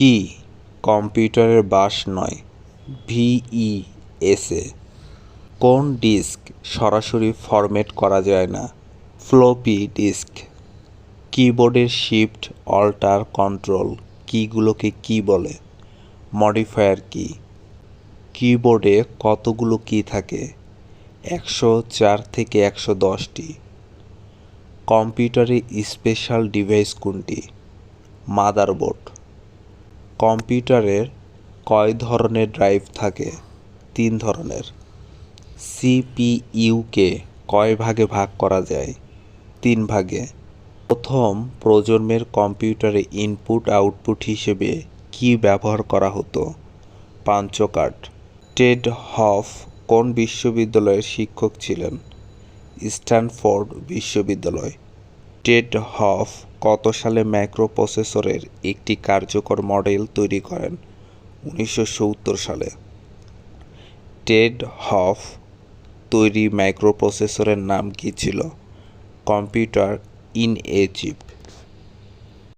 ই কম্পিউটারের বাস নয় ভিইএসএ কোন ডিস্ক সরাসরি ফরম্যাট করা যায় না? Floppy disk. কিবোর্ডের শিফট, অল্টার কন্ট্রোল। কীগুলোকে কী বলে? মডিফায়ার কি? কিবোর্ডে কতগুলো কি থাকে? একশো চার থেকে একশো দশটি। কম্পিউটারে স্পেশাল ডিভাইস কোনটি? মাদারবোর্ড। কম্পিউটারের কয় ধরনের ড্রাইভ থাকে? তিন ধরনের। সিপিইউকে কয় ভাগে ভাগ করা যায়? তিন ভাগে। প্রথম প্রজন্মের কম্পিউটারে ইনপুট আউটপুট হিসেবে কি ব্যবহার করা হতো? পাঞ্চকার্ড টেড হফ কোন বিশ্ববিদ্যালয়ের শিক্ষক ছিলেন? স্ট্যানফোর্ড বিশ্ববিদ্যালয়। টেড হফ সালে মাইক্রোপ্রসেসরের একটি কার্যকর মডেল তৈরি করেন? উনিশশো সত্তর সালে। টেড হফ তৈরি মাইক্রোপ্রসেসরের নাম কী ছিল? Computer in a chip